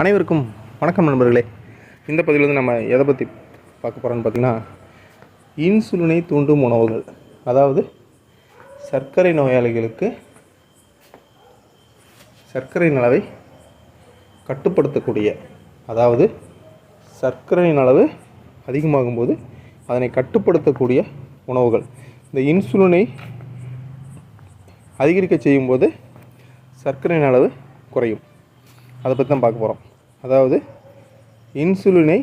அனைவருக்கும் வணக்கம் நண்பர்களே. இந்த பதிவில் வந்து நம்ம எதை பற்றி பார்க்க போகிறோம்னு பார்த்தீங்கன்னா இன்சுலினை தூண்டும் உணவுகள். அதாவது சர்க்கரை நோயாளிகளுக்கு சர்க்கரையின் அளவை கட்டுப்படுத்தக்கூடிய அதாவது சர்க்கரையின் அளவு அதிகமாகும்போது அதனை கட்டுப்படுத்தக்கூடிய உணவுகள். இந்த இன்சுலினை அதிகரிக்க செய்யும்போது சர்க்கரையின் அளவு குறையும். அதை பற்றி தான் பார்க்க போகிறோம் அதாவது இன்சுலினை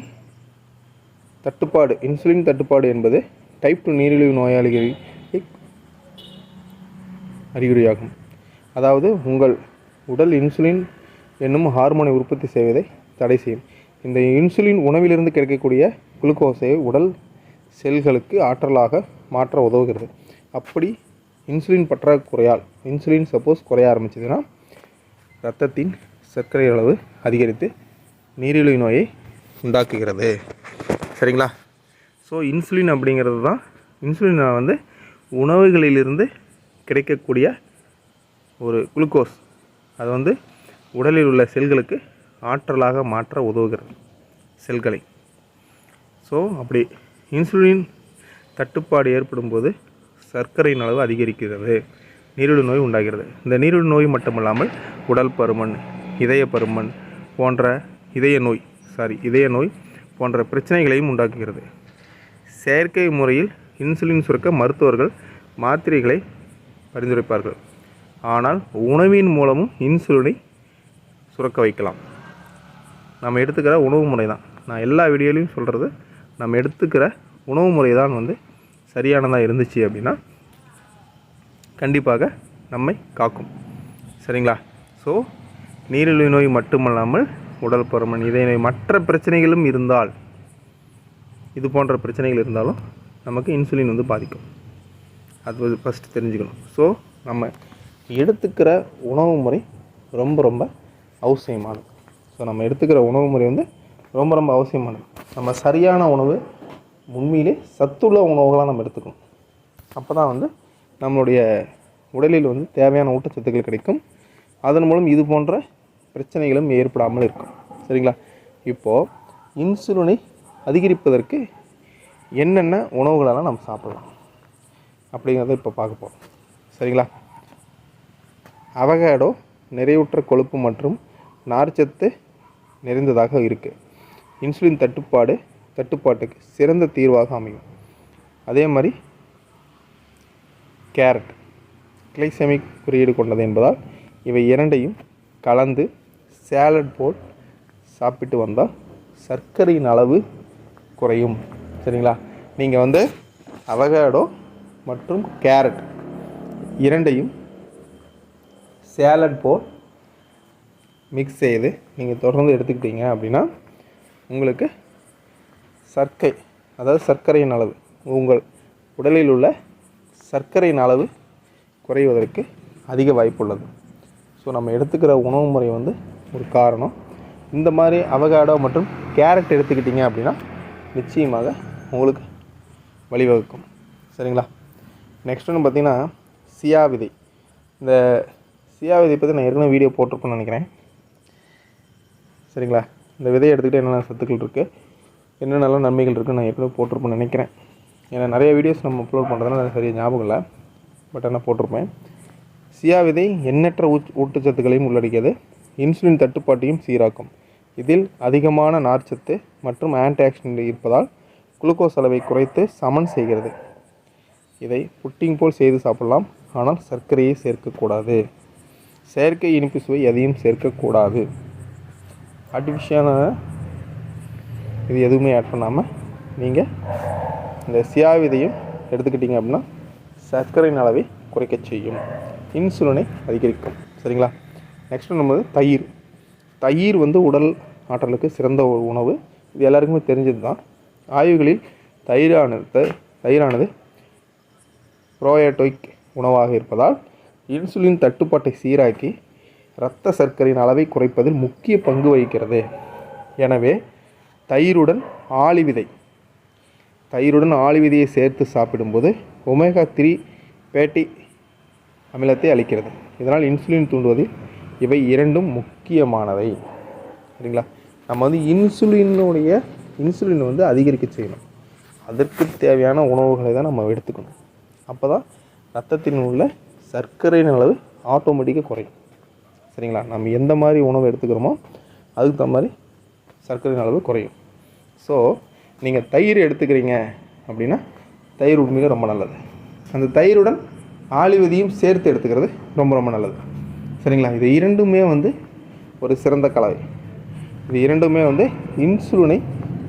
தட்டுப்பாடு இன்சுலின் தட்டுப்பாடு என்பது டைப் டூ நீரிழிவு நோயாளிகளில் அறிகுறியாகும். அதாவது உங்கள் உடல் இன்சுலின் என்னும் ஹார்மோனை உற்பத்தி செய்வதை தடை செய்யும். இந்த இன்சுலின் உணவிலிருந்து கிடைக்கக்கூடிய குளுக்கோஸை உடல் செல்களுக்கு ஆற்றலாக மாற்ற உதவுகிறது. அப்படி இன்சுலின் பற்றாக்குறையால் இன்சுலின் சப்போஸ் குறைய ஆரம்பிச்சதுன்னா ரத்தத்தின் சர்க்கரை அளவு அதிகரித்து நீரிழிவு நோயை உண்டாக்குகிறது. சரிங்களா? ஸோ இன்சுலின் அப்படிங்கிறது தான் இன்சுலின் வந்து உணவுகளிலிருந்து கிடைக்கக்கூடிய ஒரு குளுக்கோஸ் அது வந்து உடலில் உள்ள செல்களுக்கு ஆற்றலாக மாற்ற உதவுகிறது செல்களை. ஸோ அப்படி இன்சுலின் தட்டுப்பாடு ஏற்படும் போது சர்க்கரையின் அளவு அதிகரிக்கிறது நீரிழிவு நோய் உண்டாகிறது. இந்த நீரிழிவு நோய் மட்டுமல்லாமல் உடல் பருமன் இதய பருமன் போன்ற இதய நோய் சாரி இதய நோய் போன்ற பிரச்சனைகளையும் உண்டாக்குகிறது. செயற்கை முறையில் இன்சுலின் சுரக்க மருத்துவர்கள் மாத்திரைகளை பரிந்துரைப்பார்கள். ஆனால் உணவின் மூலமும் இன்சுலினை சுரக்க வைக்கலாம். நம்ம எடுத்துக்கிற உணவு முறை தான் நான் எல்லா வீடியோலையும் சொல்கிறது நம்ம எடுத்துக்கிற உணவு முறை தான் வந்து சரியானதாக இருந்துச்சு அப்படின்னா கண்டிப்பாக நம்மை காக்கும். சரிங்களா? ஸோ நீரிழிவு நோய் மட்டுமல்லாமல் உடல் பருமன் இதய மற்ற பிரச்சனைகளும் இருந்தால் இது போன்ற பிரச்சனைகள் இருந்தாலும் நமக்கு இன்சுலின் வந்து பாதிக்கும். அது ஃபஸ்ட்டு தெரிஞ்சுக்கணும். ஸோ நம்ம எடுத்துக்கிற உணவு முறை ரொம்ப ரொம்ப அவசியமானது. ஸோ நம்ம எடுத்துக்கிற உணவு முறை வந்து ரொம்ப ரொம்ப அவசியமானது. நம்ம சரியான உணவு உண்மையிலே சத்துள்ள உணவுகளாக நம்ம எடுத்துக்கணும். அப்போ தான் வந்து நம்மளுடைய உடலில் வந்து தேவையான ஊட்டச்சத்துக்கள் கிடைக்கும். அதன் மூலம் இது போன்ற பிரச்சனைகளும் ஏற்படாமல் இருக்கும். சரிங்களா? இப்போது இன்சுலினை அதிகரிப்பதற்கு என்னென்ன உணவுகளெல்லாம் நம்ம சாப்பிடலாம்? அப்படிங்கிறத இப்போ பார்க்க போகிறோம் சரிங்களா? அவகேடோ நிறைவுற்ற கொழுப்பு மற்றும் நார்ச்சத்து நிறைந்ததாக இருக்குது இன்சுலின் தட்டுப்பாடு தட்டுப்பாட்டுக்கு சிறந்த தீர்வாக அமையும். அதே மாதிரி கேரட் கிளைசெமிக் குறியீடு கொண்டது என்பதால் இவை இரண்டையும் கலந்து சேலட் போல் சாப்பிட்டு வந்தால் சர்க்கரையின் அளவு குறையும். சரிங்களா? நீங்கள் வந்து அவகேடோ மற்றும் கேரட் இரண்டையும் சேலட் போல் மிக்ஸ் செய்து நீங்கள் தொடர்ந்து எடுத்துக்கிட்டீங்க அப்படின்னா உங்களுக்கு சர்க்கை அதாவது சர்க்கரையின் அளவு உங்கள் உடலில் உள்ள சர்க்கரையின் அளவு குறைவதற்கு அதிக வாய்ப்புள்ளது ஸோ நம்ம எடுத்துக்கிற உணவு முறை வந்து ஒரு காரணம். இந்த மாதிரி அவகாடோ மற்றும் கேரட் எடுத்துக்கிட்டிங்க அப்படின்னா நிச்சயமாக உங்களுக்கு வழிவகுக்கும். சரிங்களா? நெக்ஸ்ட் ஒன்று பார்த்தீங்கன்னா சியா விதை. இந்த சியா விதை பற்றி நான் ஏற்கனவே வீடியோ போட்டிருப்பேன்னு நினைக்கிறேன். சரிங்களா? இந்த விதையை எடுத்துக்கிட்டு என்னென்ன சத்துக்கள் இருக்குது என்னென்னலாம் நன்மைகள் இருக்குன்னு நான் ஏற்கனவே போட்டிருப்பேன்னு நினைக்கிறேன். ஏன்னா நிறைய வீடியோஸ் நம்ம அப்லோட் பண்ணுறதுனால சரியாக ஞாபகம் இல்லை. பட் ஆனால் போட்டிருப்பேன். சியா விதை எண்ணற்ற ஊச் ஊட்டச்சத்துக்களையும் உள்ளடக்கியது. இன்சுலின் தட்டுப்பாட்டையும் சீராக்கும். இதில் அதிகமான நார்ச்சத்து மற்றும் ஆன்டி ஆக்சிடென்ட் இருப்பதால் குளுக்கோஸ் அளவை குறைத்து சமன் செய்கிறது. இதை புட்டிங் போல் செய்து சாப்பிடலாம். ஆனால் சர்க்கரையை சேர்க்கக்கூடாது. செயற்கை இனிப்பு சுவை எதையும் சேர்க்கக்கூடாது. ஆர்டிஃபிஷியலான இது எதுவுமே ஆட் பண்ணாமல் நீங்கள் இந்த சியா விதையும் எடுத்துக்கிட்டிங்க அப்படின்னா சர்க்கரையின் அளவை குறைக்க செய்யும். இன்சுலினை அதிகரிக்கும். சரிங்களா? நெக்ஸ்ட் நம்ம தயிர். தயிர் வந்து உடல் ஆற்றலுக்கு சிறந்த ஒரு உணவு. இது எல்லாருக்குமே தெரிஞ்சது தான். ஆய்வுகளில் தயிரானது தயிரானது ப்ரோயோட்டிக் உணவாக இருப்பதால் இன்சுலின் தட்டுப்பாட்டை சீராக்கி இரத்த சர்க்கரையின் அளவை குறைப்பதில் முக்கிய பங்கு வகிக்கிறது. எனவே தயிருடன் ஆளிவிதை தயிருடன் ஆளிவிதையை சேர்த்து சாப்பிடும்போது ஒமேகா த்ரீ பேட்டி அமிலத்தை அளிக்கிறது. இதனால் இன்சுலின் தூண்டுவதில் இவை இரண்டும் முக்கியமானவை. சரிங்களா? நம்ம வந்து இன்சுலினுடைய இன்சுலின் வந்து அதிகரிக்க செய்யணும். அதற்கு தேவையான உணவுகளை தான் நம்ம எடுத்துக்கணும். அப்போ தான் ரத்தத்தில் உள்ள சர்க்கரையின் அளவு ஆட்டோமேட்டிக்காக குறையும். சரிங்களா? நம்ம எந்த மாதிரி உணவு எடுத்துக்கிறோமோ அதுக்கு தகுந்த மாதிரி சர்க்கரையின் அளவு குறையும். ஸோ நீங்கள் தயிர் எடுத்துக்கிறீங்க அப்படின்னா தயிர் உண்மையிலே ரொம்ப நல்லது. அந்த தயிருடன் ஆலிவதியும் சேர்த்து எடுத்துக்கிறது ரொம்ப ரொம்ப நல்லது. சரிங்களா? இது இரண்டுமே வந்து ஒரு சிறந்த கலவை. இது இரண்டுமே வந்து இன்சுலினை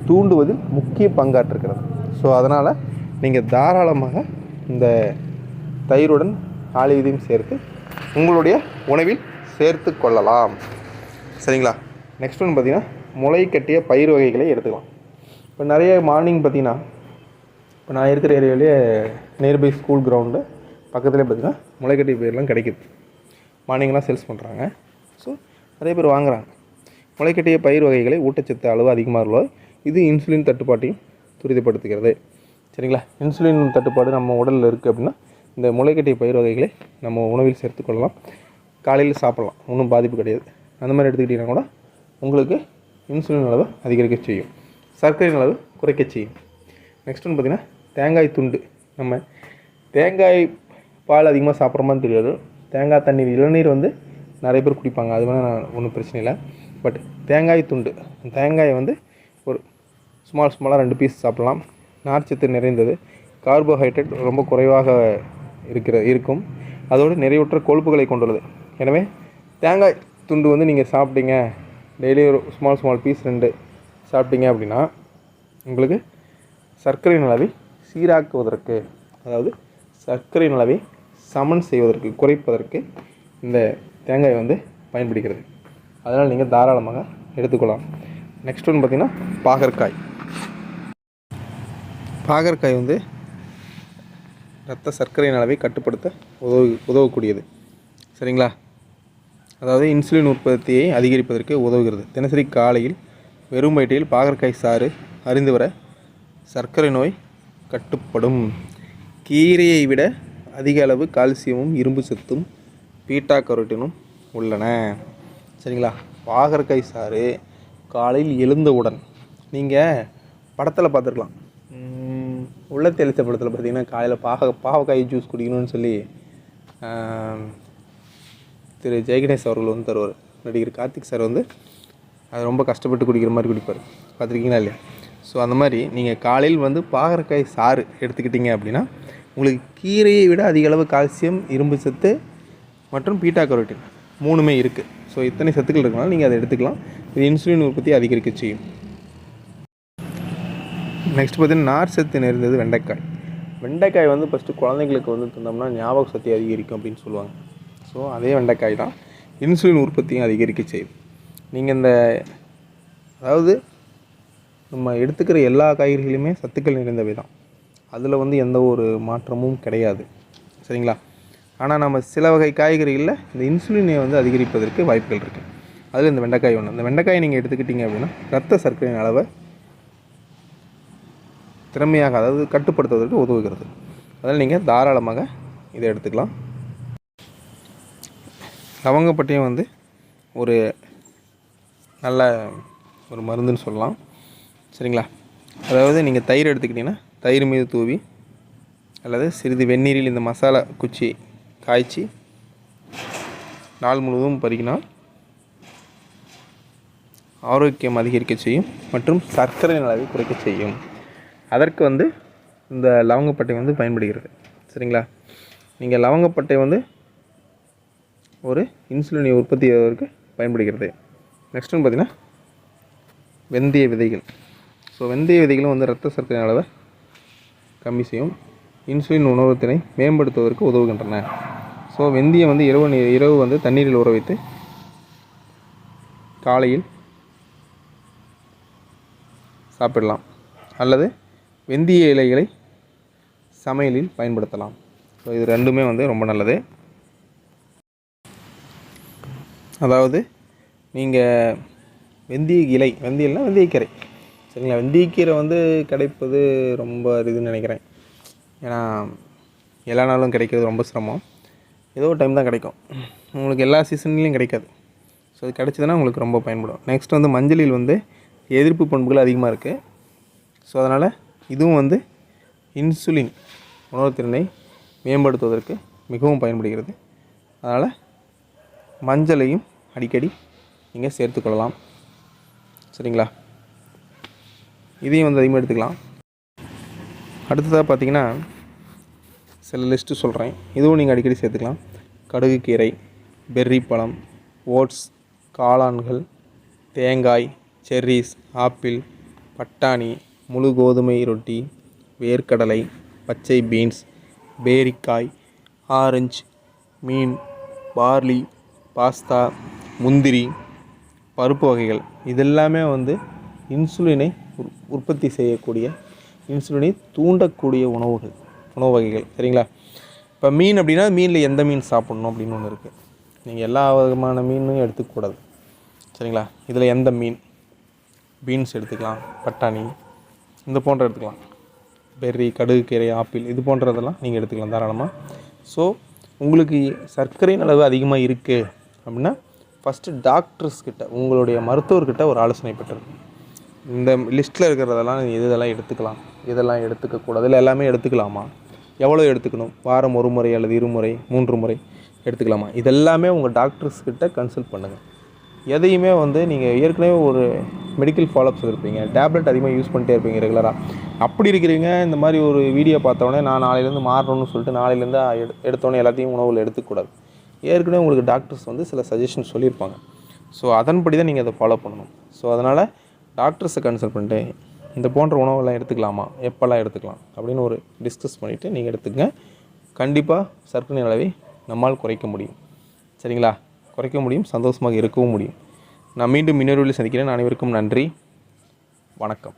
தூண்டுவதில் முக்கிய பங்காற்றுக்கிறது ஸோ அதனால் நீங்கள் தாராளமாக இந்த தயிருடன் ஆலிவதியும் சேர்த்து உங்களுடைய உணவில் சேர்த்து கொள்ளலாம். சரிங்களா? நெக்ஸ்ட் ஒன்று பார்த்திங்கன்னா முளை கட்டிய பயிர் வகைகளை எடுத்துக்கலாம். இப்போ நிறைய மார்னிங் பார்த்தீங்கன்னா இப்போ நான் இருக்கிற ஏரியாவிலேயே நியர்பை ஸ்கூல் கிரவுண்டு பக்கத்துலேயே பார்த்தீங்கன்னா முளைக்கட்டிய பயிரெலாம் கிடைக்கிது. மார்னிங்லாம் சேல்ஸ் பண்ணுறாங்க ஸோ நிறைய பேர் வாங்குறாங்க. முளைக்கட்டிய பயிர் வகைகளை ஊட்டச்சத்து அளவு அதிகமாக உள்ளது இது இன்சுலின் தட்டுப்பாட்டையும் துரிதப்படுத்துகிறது. சரிங்களா? இன்சுலின் தட்டுப்பாடு நம்ம உடலில் இருக்குது அப்படின்னா இந்த முளைக்கட்டிய பயிர் வகைகளை நம்ம உணவில் சேர்த்துக்கொள்ளலாம் காலையில் சாப்பிட்லாம். ஒன்றும் பாதிப்பு கிடையாது. அந்த மாதிரி எடுத்துக்கிட்டிங்கன்னா கூட உங்களுக்கு இன்சுலின் அளவு அதிகரிக்க செய்யும். சர்க்கரையின் அளவு குறைக்க செய்யும். நெக்ஸ்ட் ஒன்று பார்த்திங்கன்னா தேங்காய் துண்டு. நம்ம தேங்காய் பால் அதிகமாக சாப்பிட்றோமான்னு தெரியாது. தேங்காய் தண்ணீர் இளநீர் வந்து நிறைய பேர் குடிப்பாங்க. அது வேணால் ஒன்றும் பிரச்சனை இல்லை. பட் தேங்காய் துண்டு தேங்காயை வந்து ஒரு ஸ்மால் ஸ்மாலாக ரெண்டு பீஸ் சாப்பிட்லாம். நார்ச்சத்து நிறைந்தது. கார்போஹைட்ரேட் ரொம்ப குறைவாக இருக்கிற இருக்கும். அதோடு நிறைவுற்ற கொழுப்புகளை கொண்டுள்ளது. எனவே தேங்காய் துண்டு வந்து நீங்கள் சாப்பிட்டீங்க டெய்லி ஒரு ஸ்மால் ஸ்மால் பீஸ் ரெண்டு சாப்பிட்டீங்க அப்படின்னா உங்களுக்கு சர்க்கரையின் அளவை சீராக்குவதற்கு அதாவது சர்க்கரையின் அளவை சமன் செய்வதற்கு குறைப்பதற்கு இந்த தேங்காய் வந்து பயன்படுகிறது. அதனால் நீங்கள் தாராளமாக எடுத்துக்கொள்ளலாம். நெக்ஸ்ட் ஒன்று பார்த்திங்கன்னா பாகற்காய். பாகற்காய் வந்து இரத்த சர்க்கரையின் அளவை கட்டுப்படுத்த உதவு உதவக்கூடியது. சரிங்களா? அதாவது இன்சுலின் உற்பத்தியை அதிகரிப்பதற்கு உதவுகிறது. தினசரி காலையில் வெறும் வயிற்றில் பாகற்காய் சாறு அறிந்து வர சர்க்கரை நோய் கட்டுப்படும். கீரையை விட அதிக அளவு கால்சியமும் இரும்பு சத்தும் பீட்டா கரோட்டினும் உள்ளன. சரிங்களா? பாகற்காய் சாறு காலையில் எழுந்தவுடன் நீங்கள் படத்தில் பார்த்துருக்கலாம். உள்ள தெளித்த படத்தில் பார்த்தீங்கன்னா காலையில் பாக பாவக்காய் ஜூஸ் குடிக்கணும்னு சொல்லி திரு ஜெயகணேஷ் அவர்கள் வந்து தருவார். நடிகர் கார்த்திக் சார் வந்து அது ரொம்ப கஷ்டப்பட்டு குடிக்கிற மாதிரி குடிப்பார். பார்த்துருக்கீங்களா இல்லையா? ஸோ அந்த மாதிரி நீங்கள் காலையில் வந்து பாகற்காய் சாறு எடுத்துக்கிட்டிங்க அப்படின்னா உங்களுக்கு கீரையை விட அதிக அளவு கால்சியம் இரும்பு சத்து மற்றும் பீட்டா கரோட்டின் மூணுமே இருக்குது ஸோ இத்தனை சத்துக்கள் இருக்கனால நீங்கள் அதை எடுத்துக்கலாம். இது இன்சுலின் உற்பத்தி அதிகரிக்க செய்யும். நெக்ஸ்ட் பார்த்தீங்கன்னா நார் சத்து நிறைந்தது வெண்டைக்காய். வெண்டைக்காய் வந்து ஃபஸ்ட்டு குழந்தைங்களுக்கு வந்து தந்தோம்னா ஞாபக சக்தி அதிகரிக்கும் அப்படின்னு சொல்லுவாங்க. ஸோ அதே வெண்டைக்காய் தான் இன்சுலின் உற்பத்தியும் அதிகரிக்க செய்யும். நீங்கள் இந்த அதாவது நம்ம எடுத்துக்கிற எல்லா காய்கறிகளுமே சத்துக்கள் நிறைந்தவை தான். அதில் வந்து எந்த ஒரு மாற்றமும் கிடையாது. சரிங்களா? ஆனால் நம்ம சில வகை காய்கறிகளில் இந்த இன்சுலினை வந்து அதிகரிப்பதற்கு வாய்ப்புகள் இருக்குது அதில் இந்த வெண்டைக்காய் ஒன்று இந்த வெண்டைக்காயை நீங்கள் எடுத்துக்கிட்டீங்க அப்படின்னா ரத்த சர்க்கரையின் அளவை திறமையாக அதாவது கட்டுப்படுத்துவதற்கு உதவுகிறது. அதில் நீங்கள் தாராளமாக இதை எடுத்துக்கலாம். லவங்கப்பட்டையும் வந்து ஒரு நல்ல ஒரு மருந்துன்னு சொல்லலாம். சரிங்களா? அதாவது நீங்கள் தயிர் எடுத்துக்கிட்டிங்கன்னா தயிர் மீது தூவி அல்லது சிறிது வெந்நீரில் இந்த மசாலா குச்சி காய்ச்சி நாள் முழுவதும் பருகினால் ஆரோக்கியம் அதிகரிக்க செய்யும் மற்றும் சர்க்கரை அளவை குறைக்க செய்யும். அதற்கு வந்து இந்த லவங்கப்பட்டை வந்து பயன்படுகிறது. சரிங்களா? நீங்கள் லவங்கப்பட்டை வந்து ஒரு இன்சுலினை உற்பத்தி செய்வதற்கு பயன்படுகிறது. நெக்ஸ்ட் வந்து பார்த்திங்கன்னா வெந்தய விதைகள். ஸோ வெந்தய விதைகளும் வந்து ரத்த சர்க்கரை அளவை கம்மி செய்யும் இன்சுலின் உணவுத்தினை மேம்படுத்துவதற்கு உதவுகின்றன. ஸோ வெந்தயம் வந்து இரவு நீ- இரவு வந்து தண்ணீரில் ஊற வைத்து காலையில் சாப்பிடலாம். அல்லது வெந்தய இலைகளை சமையலில் பயன்படுத்தலாம். ஸோ இது ரெண்டுமே வந்து ரொம்ப நல்லது. அதாவது நீங்கள் வெந்தய இலை வெந்தயம்னா வெந்தயக்கரை. சரிங்களா? வெந்தயக்கீரை வந்து கிடைப்பது ரொம்ப இதுன்னு நினைக்கிறேன். ஏன்னா எல்லா நாளும் கிடைக்கிறது ரொம்ப சிரமம். ஏதோ ஒரு டைம் தான் கிடைக்கும். உங்களுக்கு எல்லா சீசன்லேயும் கிடைக்காது. ஸோ அது கிடச்சிதுன்னா உங்களுக்கு ரொம்ப பயன்படும். நெக்ஸ்ட் வந்து மஞ்சளில் வந்து எதிர்ப்பு பண்புகள் அதிகமாக இருக்குது ஸோ அதனால் இதுவும் வந்து இன்சுலின் உணவுத்திறனை மேம்படுத்துவதற்கு மிகவும் பயன்படுகிறது. அதனால் மஞ்சளையும் அடிக்கடி நீங்கள் சேர்த்துக்கொள்ளலாம் சரிங்களா? இதையும் வந்து அதிகமாக எடுத்துக்கலாம். அடுத்ததாக பார்த்தீங்கன்னா சில லிஸ்ட்டு சொல்கிறேன் இதுவும் நீங்கள் அடிக்கடி சேர்த்துக்கலாம். கடுகு கீரை பெர்ரி பழம் ஓட்ஸ் காளான்கள் தேங்காய் செர்ரிஸ் ஆப்பிள் பட்டாணி முழு கோதுமை ரொட்டி வேர்க்கடலை பச்சை பீன்ஸ் பேரிக்காய் ஆரஞ்சு மீன் பார்லி பாஸ்தா முந்திரி பருப்பு வகைகள். இதெல்லாமே வந்து இன்சுலினை உற்பத்தி செய்யக்கூடிய இன்சுலினை தூண்டக்கூடிய உணவுகள் உணவு வகைகள் சரிங்களா? இப்போ மீன் அப்படின்னா மீனில் எந்த மீன் சாப்பிட்ணும் அப்படின்னு ஒன்று இருக்குது நீங்கள் எல்லா விதமான மீனும் எடுத்துக்கக்கூடாது சரிங்களா? இதில் எந்த மீன்? பீன்ஸ் எடுத்துக்கலாம் பட்டாணி இந்த போன்ற எடுத்துக்கலாம். பெர்ரி கடுகு கீரை ஆப்பிள் இது போன்றதெல்லாம் நீங்கள் எடுத்துக்கலாம் தாராளமாக ஸோ உங்களுக்கு சர்க்கரையின் அளவு அதிகமாக இருக்குது அப்படின்னா ஃபஸ்ட்டு டாக்டர்ஸ்கிட்ட உங்களுடைய மருத்துவர்கிட்ட ஒரு ஆலோசனை பெற்றிருக்கும் இந்த லிஸ்ட்டில் இருக்கிறதெல்லாம் நீங்கள் இதெல்லாம் எடுத்துக்கலாம். இதெல்லாம் எடுத்துக்கக்கூடாது இல்லை எல்லாமே எடுத்துக்கலாமா? எவ்வளோ எடுத்துக்கணும்? வாரம் ஒரு முறை அல்லது இருமுறை மூன்று முறை எடுத்துக்கலாமா? இதெல்லாமே உங்கள் டாக்டர்ஸ்கிட்ட கன்சல்ட் பண்ணுங்கள் எதையுமே வந்து நீங்கள் ஏற்கனவே ஒரு மெடிக்கல் ஃபாலோஅப்ஸ் இருப்பீங்க டேப்லெட் அதிகமாக யூஸ் பண்ணிட்டே இருப்பீங்க ரெகுலராக அப்படி இருக்கிறீங்க இந்த மாதிரி ஒரு வீடியோ பார்த்தோன்னே நான் நாளையிலேருந்து மாறணும்னு சொல்லிட்டு நாளையிலேருந்து எடு எடுத்தோடனே எல்லாத்தையும் உணவில் எடுத்துக்கூடாது. ஏற்கனவே உங்களுக்கு டாக்டர்ஸ் வந்து சில சஜஷன் சொல்லியிருப்பாங்க. ஸோ அதன்படி தான் நீங்கள் அதை ஃபாலோ பண்ணணும். ஸோ அதனால் டாக்டர்ஸை கன்சல்ட் பண்ணிட்டு இந்த போன்ற உணவெல்லாம் எடுத்துக்கலாமா? எப்போல்லாம் எடுத்துக்கலாம்? அப்படின்னு ஒரு டிஸ்கஸ் பண்ணிவிட்டு நீங்கள் எடுத்துக்கங்க. கண்டிப்பாக சர்க்கரை அளவை நம்மால் குறைக்க முடியும். சரிங்களா? குறைக்க முடியும் சந்தோஷமாக இருக்கவும் முடியும். நான் மீண்டும் இன்னொரு வழியில் சந்திக்கிறேன். அனைவருக்கும் நன்றி. வணக்கம்.